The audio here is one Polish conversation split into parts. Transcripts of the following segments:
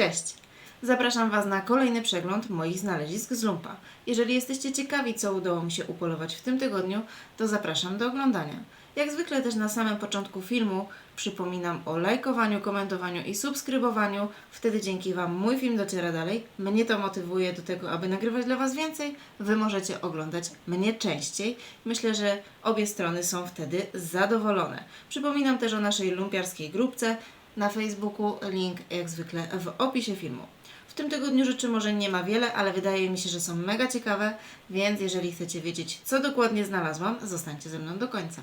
Cześć! Zapraszam Was na kolejny przegląd moich znalezisk z Lumpa. Jeżeli jesteście ciekawi, co udało mi się upolować w tym tygodniu, to zapraszam do oglądania. Jak zwykle też na samym początku filmu przypominam o lajkowaniu, komentowaniu i subskrybowaniu. Wtedy dzięki Wam mój film dociera dalej. Mnie to motywuje do tego, aby nagrywać dla Was więcej. Wy możecie oglądać mnie częściej. Myślę, że obie strony są wtedy zadowolone. Przypominam też o naszej lumpiarskiej grupce na Facebooku. Link jak zwykle w opisie filmu. W tym tygodniu rzeczy może nie ma wiele, ale wydaje mi się, że są mega ciekawe, więc jeżeli chcecie wiedzieć, co dokładnie znalazłam, zostańcie ze mną do końca.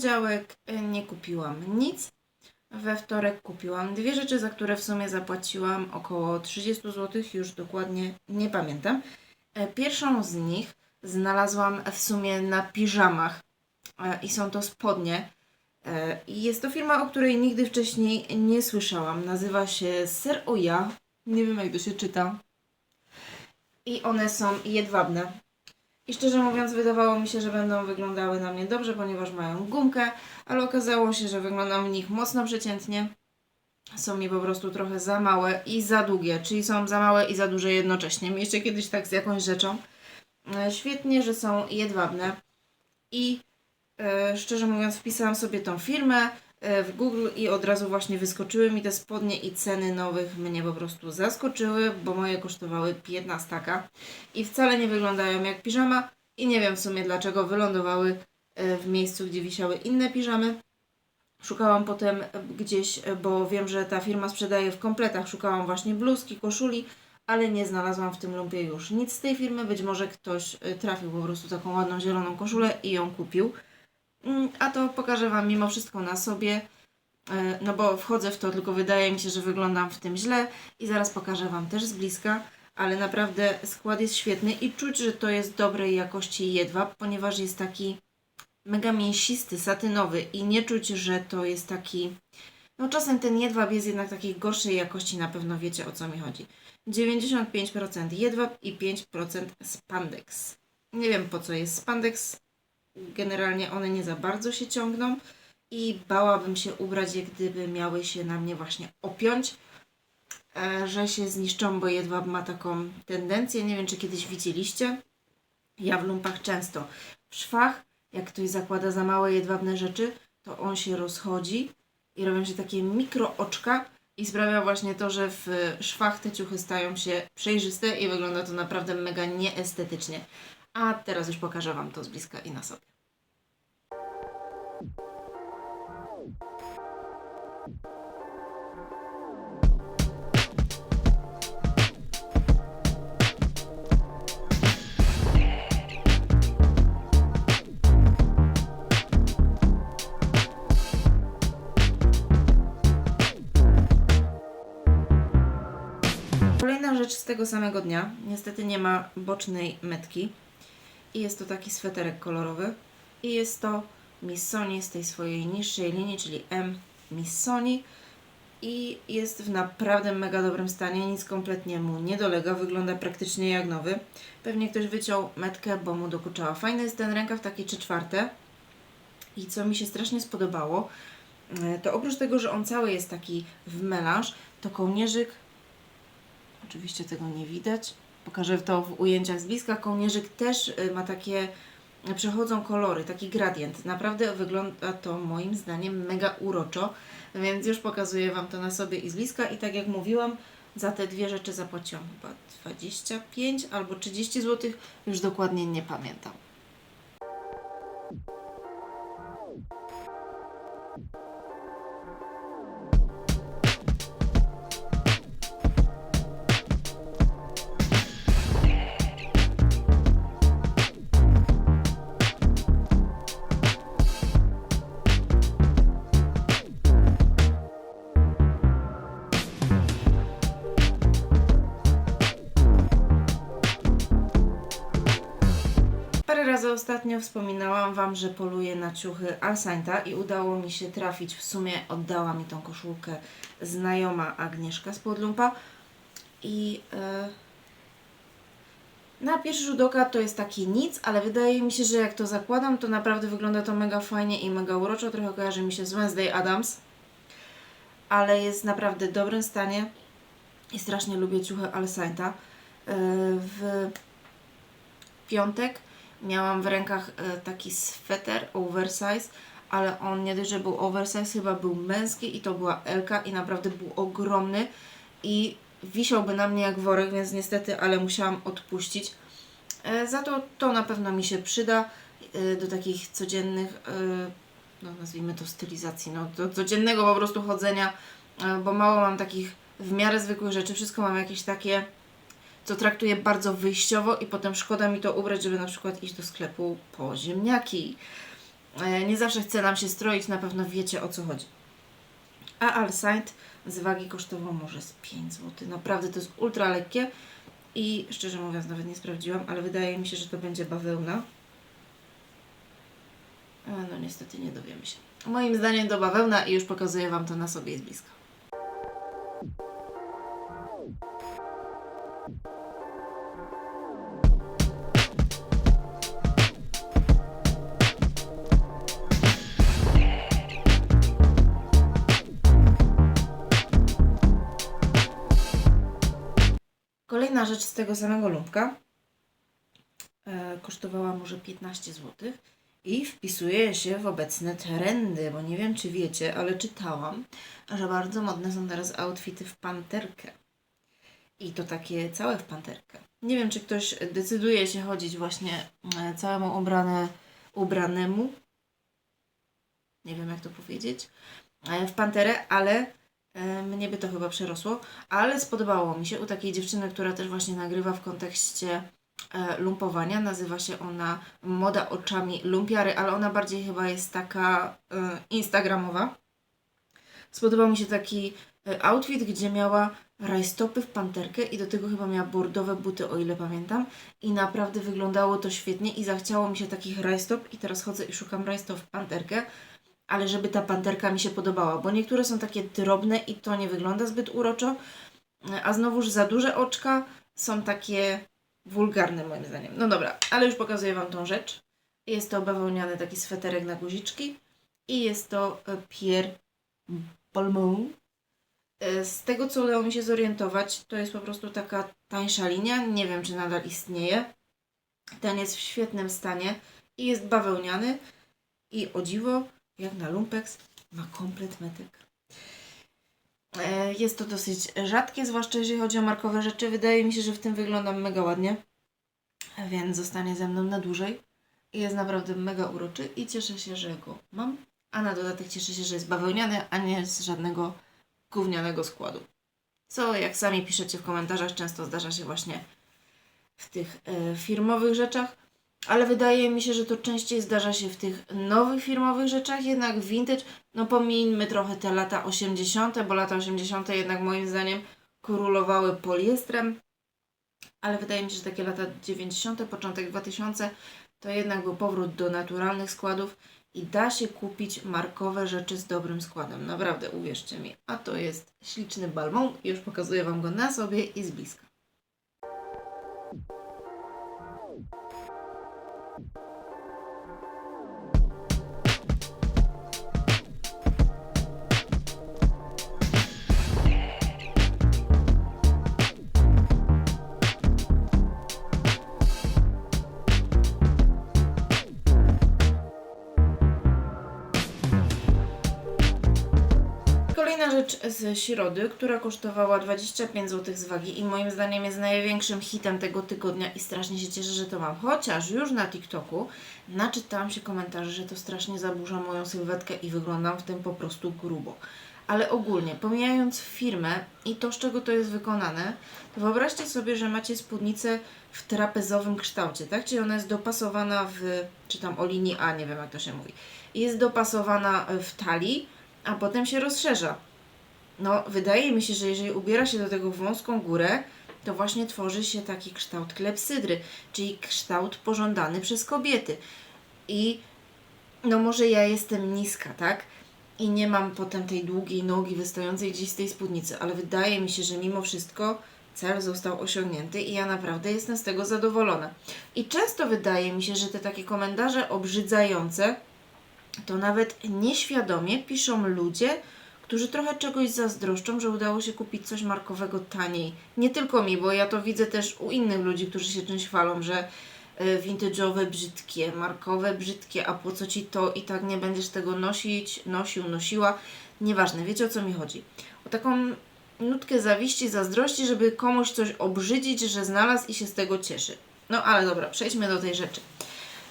Poniedziałek y, nie kupiłam nic. We wtorek kupiłam dwie rzeczy, za które w sumie zapłaciłam około 30 zł, już dokładnie nie pamiętam. E, Pierwszą z nich znalazłam w sumie na piżamach e, i są to spodnie. E, I jest to firma, o której nigdy wcześniej nie słyszałam. Nazywa się Ser Oya. Nie wiem jak to się czyta. I one są jedwabne. I szczerze mówiąc, wydawało mi się, że będą wyglądały na mnie dobrze, ponieważ mają gumkę, ale okazało się, że wyglądam w nich mocno przeciętnie. Są mi po prostu trochę za małe i za długie, czyli są za małe i za duże jednocześnie. Mieliście kiedyś tak z jakąś rzeczą. E, Świetnie, że są jedwabne. I e, szczerze mówiąc, wpisałam sobie tą firmę w Google i od razu właśnie wyskoczyły mi te spodnie i ceny nowych mnie po prostu zaskoczyły, bo moje kosztowały 15 taka i wcale nie wyglądają jak piżama i nie wiem w sumie dlaczego wylądowały e, w miejscu, gdzie wisiały inne piżamy. Szukałam potem e, gdzieś, e, bo wiem, że ta firma sprzedaje w kompletach. Szukałam właśnie bluzki, koszuli, ale nie znalazłam w tym lumpie już nic z tej firmy. Być może ktoś e, trafił po prostu taką ładną zieloną koszulę i ją kupił. Mm, A to pokażę Wam mimo wszystko na sobie, e, no bo wchodzę w to, tylko wydaje mi się, że wyglądam w tym źle i zaraz pokażę Wam też z bliska, ale naprawdę skład jest świetny i czuć, że to jest dobrej jakości jedwab, ponieważ jest taki mega mięsisty, satynowy i nie czuć, że to jest taki... No czasem ten jedwab jest jednak takiej gorszej jakości, na pewno wiecie o co mi chodzi. 95% jedwab i 5% spandex. Nie wiem po co jest spandex, generalnie one nie za bardzo się ciągną i bałabym się ubrać je, gdyby miały się na mnie właśnie opiąć, e, że się zniszczą, bo jedwab ma taką tendencję, nie wiem czy kiedyś widzieliście, ja w lumpach często w szwach, jak ktoś zakłada za małe jedwabne rzeczy, to on się rozchodzi i robią się takie mikro oczka i sprawia właśnie to, że w szwach te ciuchy stają się przejrzyste i wygląda to naprawdę mega nieestetycznie. A teraz już pokażę Wam to z bliska i na sobie. Kolejna rzecz z tego samego dnia. Niestety nie ma bocznej metki. I jest to taki sweterek kolorowy. I jest to Missoni z tej swojej niższej linii, czyli M Missoni. I jest w naprawdę mega dobrym stanie, nic kompletnie mu nie dolega, wygląda praktycznie jak nowy. Pewnie ktoś wyciął metkę, bo mu dokuczała. Fajny jest ten rękaw, taki 3 czwarte. I co mi się strasznie spodobało, e, to oprócz tego, że on cały jest taki w melanż, to kołnierzyk Oczywiście tego nie widać. Pokażę to w ujęciach z bliska. Kołnierzyk też y, ma takie, przechodzą kolory, taki gradient. Naprawdę wygląda to moim zdaniem mega uroczo, więc już pokazuję Wam to na sobie i z bliska. I tak jak mówiłam, za te dwie rzeczy zapłaciłam chyba 25 albo 30 zł, już dokładnie nie pamiętam. Ostatnio wspominałam Wam, że poluję na ciuchy Alsainta i udało mi się trafić. W sumie oddała mi tą koszulkę znajoma Agnieszka z Podlumpa. I e, na pierwszy rzut oka to jest taki nic, ale wydaje mi się, że jak to zakładam, to naprawdę wygląda to mega fajnie i mega uroczo. Trochę kojarzy mi się z Wednesday Adams, ale jest naprawdę w dobrym stanie i strasznie lubię ciuchy Alsainta. E, w piątek miałam w rękach e, taki sweter oversize, ale on nie dość, że był oversize, chyba był męski i to była Elka i naprawdę był ogromny i wisiałby na mnie jak worek, więc niestety, ale musiałam odpuścić. E, Za to to na pewno mi się przyda e, do takich codziennych, no nazwijmy to stylizacji, no do codziennego po prostu chodzenia, bo mało mam takich w miarę zwykłych rzeczy, wszystko mam jakieś takie co traktuję bardzo wyjściowo i potem szkoda mi to ubrać, żeby na przykład iść do sklepu po ziemniaki. E, Nie zawsze chce nam się stroić, na pewno wiecie o co chodzi. A Alsaint z wagi kosztował może z 5 zł. Naprawdę to jest ultra lekkie i szczerze mówiąc nawet nie sprawdziłam, ale wydaje mi się, że to będzie bawełna. E, No niestety nie dowiemy się. Moim zdaniem to bawełna i już pokazuję Wam to na sobie z bliska. Rzecz z tego samego lumpka e, kosztowała może 15 zł i wpisuje się w obecne trendy, bo nie wiem czy wiecie, ale czytałam, że bardzo modne są teraz outfity w panterkę. I to takie całe w panterkę. Nie wiem, czy ktoś decyduje się chodzić właśnie e, całemu ubrane, ubranemu. Nie wiem, jak to powiedzieć. e, W panterę, ale mnie by to chyba przerosło. Ale spodobało mi się u takiej dziewczyny, która też właśnie nagrywa w kontekście e, lumpowania. Nazywa się ona Moda oczami lumpiary, ale ona bardziej chyba jest taka e, instagramowa. Spodobał mi się taki e, outfit, gdzie miała rajstopy w panterkę i do tego chyba miała bordowe buty, o ile pamiętam. I naprawdę wyglądało to świetnie i zachciało mi się takich rajstop i teraz chodzę i szukam rajstop w panterkę. Ale żeby ta panterka mi się podobała, bo niektóre są takie drobne i to nie wygląda zbyt uroczo, e, a znowuż za duże oczka są takie wulgarne moim zdaniem. No dobra, ale już pokazuję Wam tą rzecz. Jest to bawełniany taki sweterek na guziczki i jest to e, Pierre Balmain. E, Z tego, co udało mi się zorientować, to jest po prostu taka tańsza linia. Nie wiem, czy nadal istnieje. Ten jest w świetnym stanie i jest bawełniany. I o dziwo, jak na lumpex, ma komplet metek. E, Jest to dosyć rzadkie, zwłaszcza jeżeli chodzi o markowe rzeczy. Wydaje mi się, że w tym wyglądam mega ładnie, więc zostanie ze mną na dłużej. Jest naprawdę mega uroczy i cieszę się, że go mam. A na dodatek cieszę się, że jest bawełniany, a nie z żadnego gównianego składu. Co, jak sami piszecie w komentarzach, często zdarza się właśnie w tych e, firmowych rzeczach. Ale wydaje mi się, że to częściej zdarza się w tych nowych firmowych rzeczach, jednak vintage, no pomińmy trochę te lata 80., bo lata 80. jednak moim zdaniem królowały poliestrem, ale wydaje mi się, że takie lata 90., początek 2000 to jednak był powrót do naturalnych składów i da się kupić markowe rzeczy z dobrym składem. Naprawdę, uwierzcie mi. A to jest śliczny balmon już pokazuję Wam go na sobie i z bliska. Środy, która kosztowała 25 zł z wagi i moim zdaniem jest największym hitem tego tygodnia i strasznie się cieszę, że to mam. Chociaż już na TikToku naczytałam się komentarzy, że to strasznie zaburza moją sylwetkę i wyglądam w tym po prostu grubo. Ale ogólnie, pomijając firmę i to, z czego to jest wykonane, to wyobraźcie sobie, że macie spódnicę w trapezowym kształcie, tak? Czyli ona jest dopasowana w, czy tam o linii A, nie wiem jak to się mówi, jest dopasowana w talii, a potem się rozszerza. No, wydaje mi się, że jeżeli ubiera się do tego wąską górę, to właśnie tworzy się taki kształt klepsydry, czyli kształt pożądany przez kobiety. I no może ja jestem niska, tak? I nie mam potem tej długiej nogi wystającej gdzieś z tej spódnicy, ale wydaje mi się, że mimo wszystko cel został osiągnięty i ja naprawdę jestem z tego zadowolona. I często wydaje mi się, że te takie komentarze obrzydzające to nawet nieświadomie piszą ludzie, którzy trochę czegoś zazdroszczą, że udało się kupić coś markowego taniej. Nie tylko mi, bo ja to widzę też u innych ludzi, którzy się czymś chwalą, że e, vintage'owe brzydkie, markowe brzydkie, a po co ci to i tak nie będziesz tego nosić, nosił, nosiła. Nieważne, wiecie o co mi chodzi. O taką nutkę zawiści, zazdrości, żeby komuś coś obrzydzić, że znalazł i się z tego cieszy. No ale dobra, przejdźmy do tej rzeczy.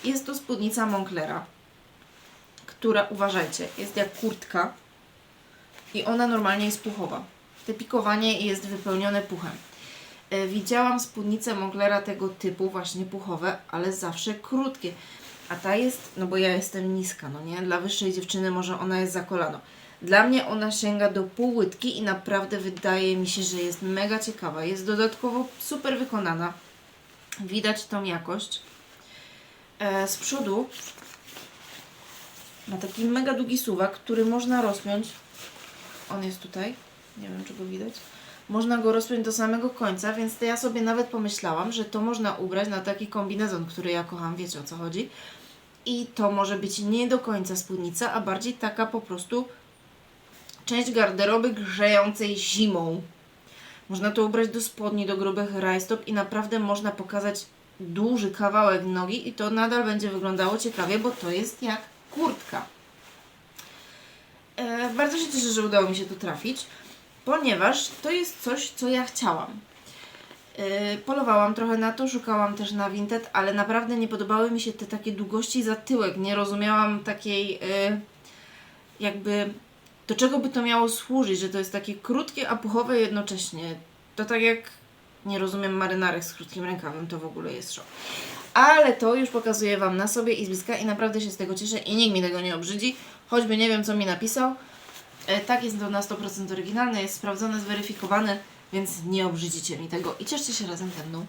Jest to spódnica Monclera, która, uważajcie, jest jak kurtka i ona normalnie jest puchowa. Te pikowanie jest wypełnione puchem. E, Widziałam spódnice Monclera tego typu, właśnie puchowe, ale zawsze krótkie. A ta jest, no bo ja jestem niska, no nie? Dla wyższej dziewczyny może ona jest za kolano. Dla mnie ona sięga do półłytki i naprawdę wydaje mi się, że jest mega ciekawa. Jest dodatkowo super wykonana. Widać tą jakość. E, z przodu ma taki mega długi suwak, który można rozpiąć. On jest tutaj. Nie wiem, czy go widać. Można go rozpiąć do samego końca, więc to ja sobie nawet pomyślałam, że to można ubrać na taki kombinezon, który ja kocham, wiecie o co chodzi. I to może być nie do końca spódnica, a bardziej taka po prostu część garderoby grzejącej zimą. Można to ubrać do spodni, do grubych rajstop i naprawdę można pokazać duży kawałek nogi i to nadal będzie wyglądało ciekawie, bo to jest jak kurtka. E, bardzo się cieszę, że udało mi się tu trafić, ponieważ to jest coś, co ja chciałam. E, polowałam trochę na to, szukałam też na Vinted, ale naprawdę nie podobały mi się te takie długości za tyłek. Nie rozumiałam takiej e, jakby do czego by to miało służyć, że to jest takie krótkie, a puchowe jednocześnie. To tak jak nie rozumiem marynarek z krótkim rękawem, to w ogóle jest szok. Ale to już pokazuję Wam na sobie i z bliska i naprawdę się z tego cieszę i nikt mi tego nie obrzydzi, choćby nie wiem co mi napisał. E, tak jest to na 100% oryginalne, jest sprawdzone, zweryfikowane, więc nie obrzydzicie mi tego i cieszcie się razem ze mną.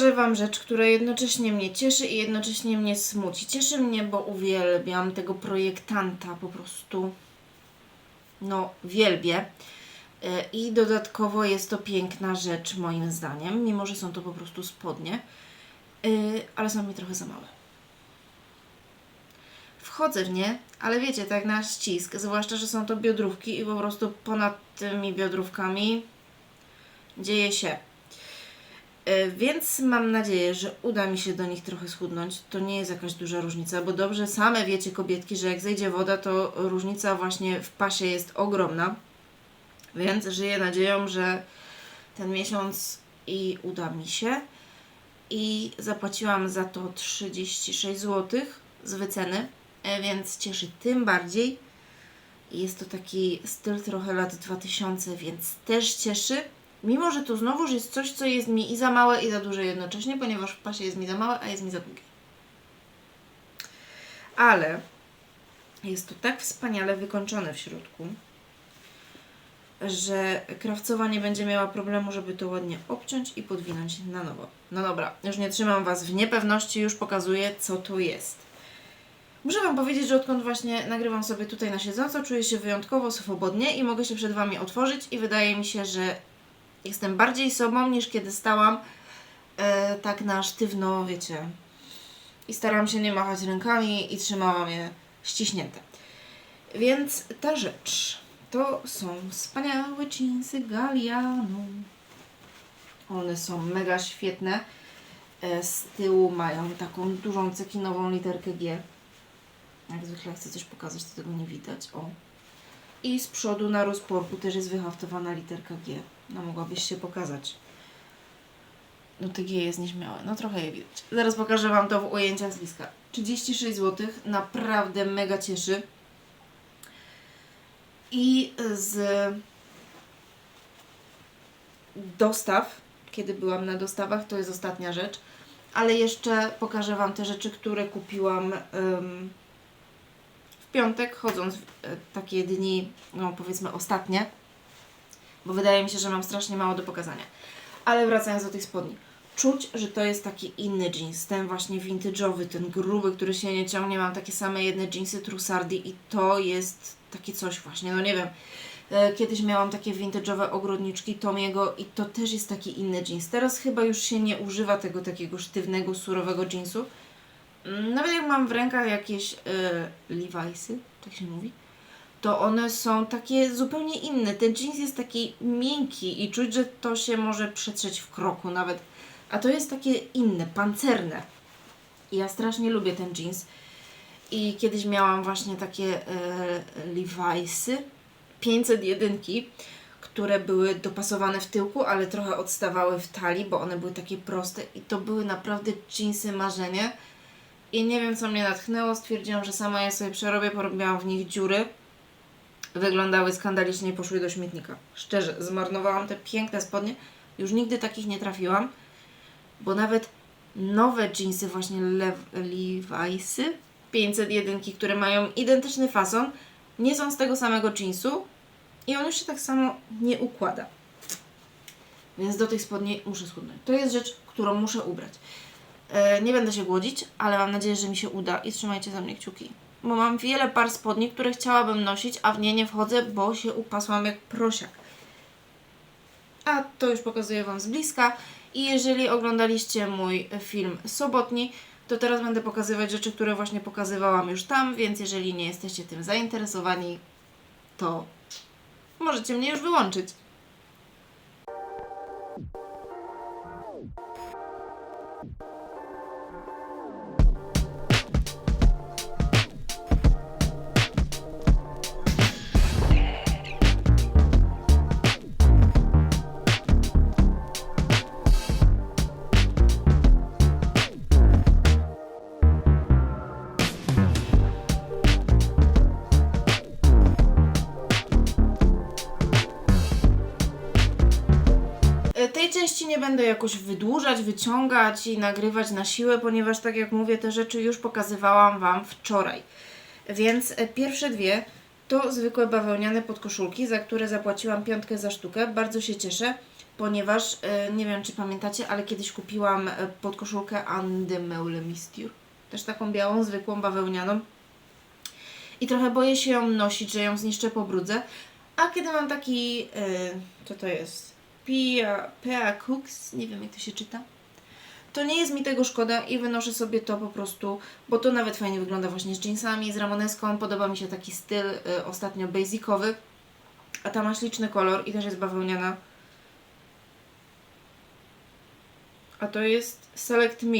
Teraz pokażę Wam rzecz, która jednocześnie mnie cieszy i jednocześnie mnie smuci. Cieszy mnie, bo uwielbiam tego projektanta po prostu. No, wielbię. E, I dodatkowo jest to piękna rzecz, moim zdaniem, mimo że są to po prostu spodnie, E, ale są mi trochę za małe. Wchodzę w nie, ale wiecie, tak na ścisk, zwłaszcza, że są to biodrówki i po prostu ponad tymi biodrówkami dzieje się. E, Więc mam nadzieję, że uda mi się do nich trochę schudnąć. To nie jest jakaś duża różnica, bo dobrze same wiecie, kobietki, że jak zejdzie woda, to różnica właśnie w pasie jest ogromna. Więc żyję nadzieją, że ten miesiąc i uda mi się. I zapłaciłam za to 36 zł z wyceny, e, więc cieszy tym bardziej. Jest to taki styl trochę lat 2000, więc też cieszy. Mimo, że to znowuż jest coś, co jest mi i za małe, i za duże jednocześnie, ponieważ w pasie jest mi za małe, a jest mi za długie. Ale jest to tak wspaniale wykończone w środku, że krawcowa nie będzie miała problemu, żeby to ładnie obciąć i podwinąć na nowo. No dobra, już nie trzymam Was w niepewności, już pokazuję, co to jest. Muszę Wam powiedzieć, że odkąd właśnie nagrywam sobie tutaj na siedząco, czuję się wyjątkowo swobodnie i mogę się przed Wami otworzyć i wydaje mi się, że jestem bardziej sobą niż kiedy stałam e, tak na sztywno, wiecie. I starałam się nie machać rękami i trzymałam je ściśnięte. Więc ta rzecz to są wspaniałe jeansy Galliano. One są mega świetne. E, Z tyłu mają taką dużą cekinową literkę G. Jak zwykle chcę coś pokazać, to tego nie widać. O. I z przodu na rozporku też jest wyhaftowana literka G. No mogłabyś się pokazać. No te G jest nieśmiałe. No trochę je widać. Zaraz pokażę Wam to w ujęciach z bliska. 36 zł. Naprawdę mega cieszy. I z dostaw, kiedy byłam na dostawach, to jest ostatnia rzecz. Ale jeszcze pokażę Wam te rzeczy, które kupiłam em, piątek, chodząc w e, takie dni, no powiedzmy ostatnie, bo wydaje mi się, że mam strasznie mało do pokazania. Ale wracając do tych spodni. Czuć, że to jest taki inny jeans, ten właśnie vintage'owy, ten gruby, który się nie ciągnie. Mam takie same jedne jeansy Trussardi i to jest takie coś właśnie, no nie wiem. E, Kiedyś miałam takie vintage'owe ogrodniczki Tomiego i to też jest taki inny jeans. Teraz chyba już się nie używa tego takiego sztywnego, surowego jeansu. Mm, Nawet jak mam w rękach jakieś e, Levi'sy, tak się mówi, to one są takie zupełnie inne. Ten jeans jest taki miękki i czuć, że to się może przetrzeć w kroku nawet. A to jest takie inne, pancerne. Ja strasznie lubię ten jeans. I kiedyś miałam właśnie takie e, Levi'sy 501, które były dopasowane w tyłku, ale trochę odstawały w talii, bo one były takie proste i to były naprawdę jeansy marzenie. I nie wiem, co mnie natchnęło, stwierdziłam, że sama je sobie przerobię, porobiłam w nich dziury. Wyglądały skandalicznie poszły do śmietnika. Szczerze, zmarnowałam te piękne spodnie. Już nigdy takich nie trafiłam, bo nawet nowe jeansy, właśnie Lev- Levi'sy 501, które mają identyczny fason, nie są z tego samego jeansu i on już się tak samo nie układa. Więc do tych spodni muszę schudnąć. To jest rzecz, którą muszę ubrać. E, nie będę się głodzić, ale mam nadzieję, że mi się uda i trzymajcie za mnie kciuki. Bo mam wiele par spodni, które chciałabym nosić, a w nie nie wchodzę, bo się upasłam jak prosiak. A to już pokazuję Wam z bliska. I jeżeli oglądaliście mój film sobotni, to teraz będę pokazywać rzeczy, które właśnie pokazywałam już tam, więc jeżeli nie jesteście tym zainteresowani, to możecie mnie już wyłączyć. Będę jakoś wydłużać, wyciągać i nagrywać na siłę, ponieważ tak jak mówię, te rzeczy już pokazywałam Wam wczoraj. Więc e, pierwsze dwie to zwykłe bawełniane podkoszulki, za które zapłaciłam piątkę za sztukę. Bardzo się cieszę, ponieważ e, nie wiem czy pamiętacie, ale kiedyś kupiłam e, podkoszulkę Andy Meule Misture. Też taką białą, zwykłą bawełnianą. I trochę boję się ją nosić, że ją zniszczę po brudze. A kiedy mam taki, co to jest? Pia, Pea Cooks, nie wiem jak to się czyta. To nie jest mi tego szkoda i wynoszę sobie to po prostu, bo to nawet fajnie wygląda właśnie z jeansami, z ramoneską. Podoba mi się taki styl y, ostatnio basicowy. A ta ma śliczny kolor i też jest bawełniana. A to jest Select Me.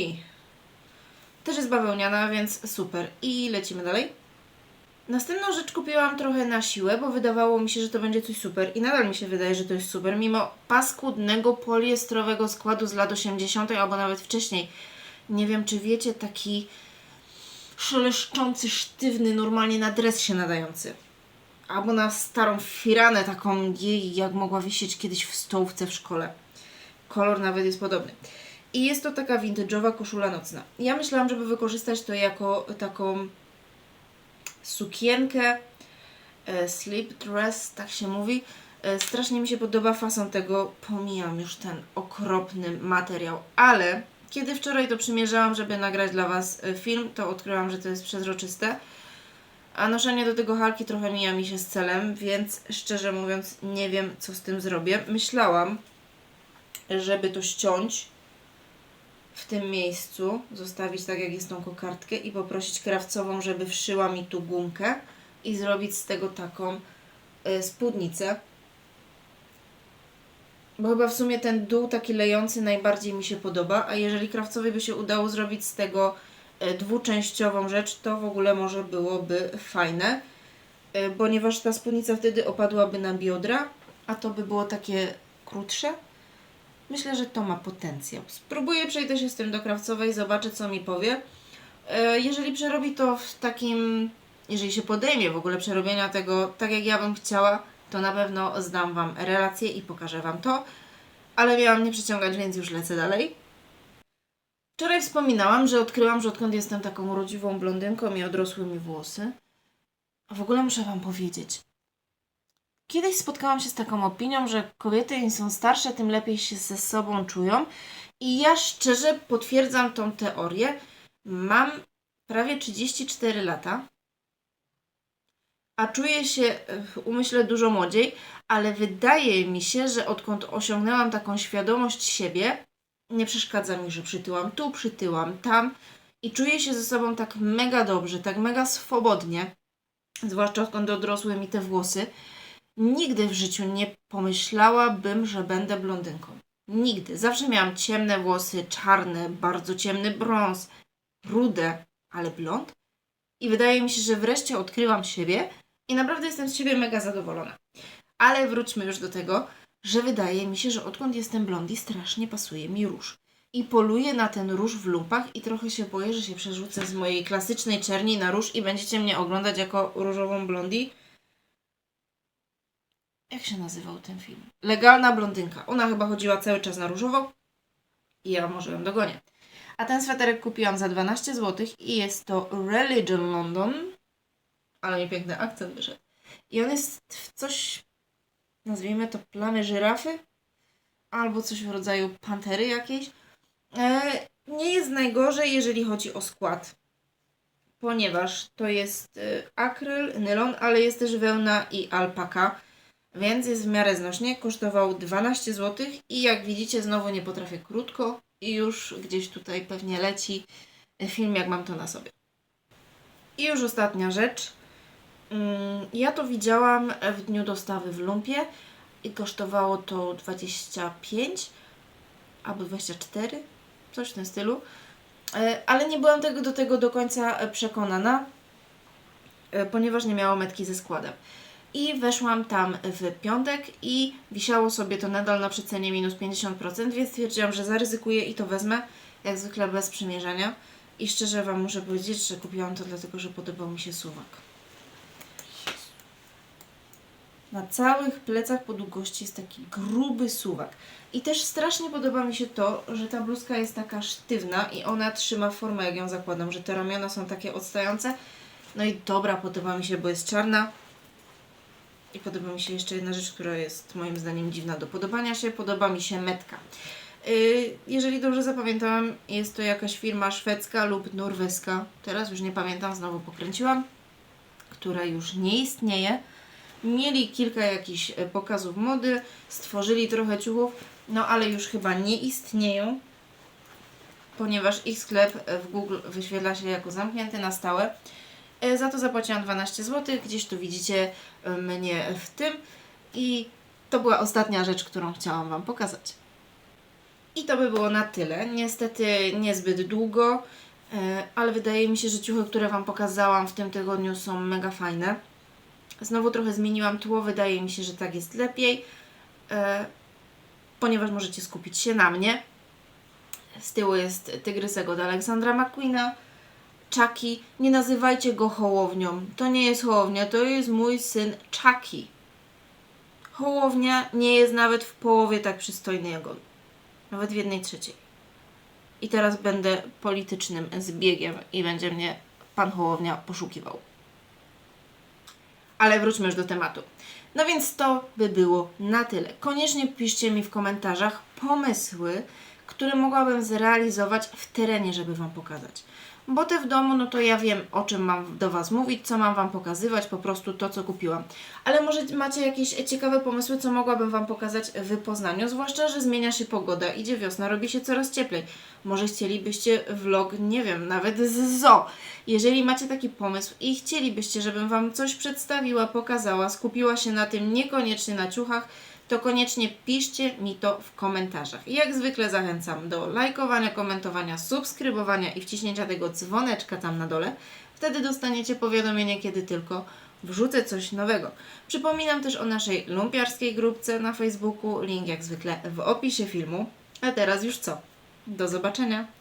Też jest bawełniana, więc super. I lecimy dalej. Następną rzecz kupiłam trochę na siłę, bo wydawało mi się, że to będzie coś super i nadal mi się wydaje, że to jest super, mimo paskudnego poliestrowego składu z lat 80. albo nawet wcześniej. Nie wiem, czy wiecie, taki szeleszczący, sztywny, normalnie na dres się nadający. Albo na starą firanę, taką jej, jak mogła wisieć kiedyś w stołówce w szkole. Kolor nawet jest podobny. I jest to taka vintage'owa koszula nocna. Ja myślałam, żeby wykorzystać to jako taką sukienkę, e, slip dress, tak się mówi. E, Strasznie mi się podoba fason tego, pomijam już ten okropny materiał, ale kiedy wczoraj to przymierzałam, żeby nagrać dla Was e, film, to odkryłam, że to jest przezroczyste. A noszenie do tego halki trochę mija mi się z celem, więc szczerze mówiąc nie wiem, co z tym zrobię. Myślałam, żeby to ściąć w tym miejscu zostawić tak jak jest tą kokardkę i poprosić krawcową, żeby wszyła mi tu gumkę i zrobić z tego taką y, spódnicę. Bo chyba w sumie ten dół taki lejący najbardziej mi się podoba, a jeżeli krawcowi by się udało zrobić z tego y, dwuczęściową rzecz, to w ogóle może byłoby fajne, y, ponieważ ta spódnica wtedy opadłaby na biodra, a to by było takie krótsze. Myślę, że to ma potencjał. Spróbuję, przejdę się z tym do krawcowej, zobaczę co mi powie. E, Jeżeli przerobi to w takim, jeżeli się podejmie w ogóle przerobienia tego tak jak ja bym chciała, to na pewno zdam Wam relację i pokażę Wam to. Ale miałam nie przeciągać, więc już lecę dalej. Wczoraj wspominałam, że odkryłam, że odkąd jestem taką urodziwą blondynką i odrosły mi włosy. A w ogóle muszę Wam powiedzieć, Kiedyś spotkałam się z taką opinią, że kobiety im są starsze, tym lepiej się ze sobą czują. I ja szczerze potwierdzam tą teorię. Mam prawie 34 lata, a czuję się w umyśle dużo młodziej, ale wydaje mi się, że odkąd osiągnęłam taką świadomość siebie, nie przeszkadza mi, że przytyłam tu, przytyłam tam i czuję się ze sobą tak mega dobrze, tak mega swobodnie, zwłaszcza odkąd odrosły mi te włosy. Nigdy w życiu nie pomyślałabym, że będę blondynką. Nigdy. Zawsze miałam ciemne włosy, czarne, bardzo ciemny brąz, rude, ale blond. I wydaje mi się, że wreszcie odkryłam siebie i naprawdę jestem z siebie mega zadowolona. Ale wróćmy już do tego, że wydaje mi się, że odkąd jestem blondi, strasznie pasuje mi róż. I poluję na ten róż w lumpach i trochę się boję, że się przerzucę z mojej klasycznej czerni na róż i będziecie mnie oglądać jako różową blondi. Jak się nazywał ten film? Legalna blondynka. Ona chyba chodziła cały czas na różowo i ja może ją dogonię. A ten sweterek kupiłam za 12 zł i jest to Religion London. Ale mi piękny akcent wyszedł. I on jest w coś, nazwijmy to plamy żyrafy, albo coś w rodzaju pantery jakiejś. E, nie jest najgorzej, jeżeli chodzi o skład, ponieważ to jest e, akryl, nylon, ale jest też wełna i alpaka, więc jest w miarę znośnie. Kosztował 12 zł i jak widzicie, znowu nie potrafię krótko i już gdzieś tutaj pewnie leci film, jak mam to na sobie. I już ostatnia rzecz. Mm, Ja to widziałam w dniu dostawy w lumpie i kosztowało to 25 albo 24, coś w tym stylu. E, Ale nie byłam tego, do tego do końca e, przekonana, e, ponieważ nie miało metki ze składem. I weszłam tam w piątek i wisiało sobie to nadal na przecenie minus 50%, więc stwierdziłam, że zaryzykuję i to wezmę, jak zwykle bez przymierzania. I szczerze Wam muszę powiedzieć, że kupiłam to dlatego, że podobał mi się suwak. Na całych plecach po długości jest taki gruby suwak. I też strasznie podoba mi się to, że ta bluzka jest taka sztywna i ona trzyma formę, jak ją zakładam, że te ramiona są takie odstające. No i dobra, podoba mi się, bo jest czarna. I podoba mi się jeszcze jedna rzecz, która jest moim zdaniem dziwna do podobania się. Podoba mi się metka. Yy, jeżeli dobrze zapamiętałam, jest to jakaś firma szwedzka lub norweska. Teraz już nie pamiętam, znowu pokręciłam. Która już nie istnieje. Mieli kilka jakichś e, pokazów mody, stworzyli trochę ciuchów, no ale już chyba nie istnieją, ponieważ ich sklep w Google wyświetla się jako zamknięty na stałe. E, Za to zapłaciłam 12 zł, gdzieś tu widzicie e, mnie w tym i to była ostatnia rzecz, którą chciałam Wam pokazać. I to by było na tyle. Niestety niezbyt długo, e, ale wydaje mi się, że ciuchy, które Wam pokazałam w tym tygodniu są mega fajne. Znowu trochę zmieniłam tło, wydaje mi się, że tak jest lepiej, ponieważ możecie skupić się na mnie. Z tyłu jest tygrysek od Aleksandra McQueena. Chucky, nie nazywajcie go hołownią. To nie jest hołownia, to jest mój syn Chucky. Hołownia nie jest nawet w połowie tak przystojny jak on. Nawet w jednej trzeciej. I teraz będę politycznym zbiegiem i będzie mnie pan Hołownia poszukiwał. Ale wróćmy już do tematu. No więc to by było na tyle. Koniecznie piszcie mi w komentarzach pomysły, które mogłabym zrealizować w terenie, żeby Wam pokazać. Bo te w domu, no to ja wiem, o czym mam do Was mówić, co mam Wam pokazywać, po prostu to, co kupiłam. Ale może macie jakieś ciekawe pomysły, co mogłabym Wam pokazać w Poznaniu, zwłaszcza, że zmienia się pogoda, idzie wiosna, robi się coraz cieplej. Może chcielibyście vlog, nie wiem, nawet z zoo. Jeżeli macie taki pomysł i chcielibyście, żebym Wam coś przedstawiła, pokazała, skupiła się na tym, niekoniecznie na ciuchach, to koniecznie piszcie mi to w komentarzach. I jak zwykle zachęcam do lajkowania, komentowania, subskrybowania i wciśnięcia tego dzwoneczka tam na dole. Wtedy dostaniecie powiadomienie, kiedy tylko wrzucę coś nowego. Przypominam też o naszej lumpiarskiej grupce na Facebooku, link jak zwykle w opisie filmu. A teraz już co? Do zobaczenia!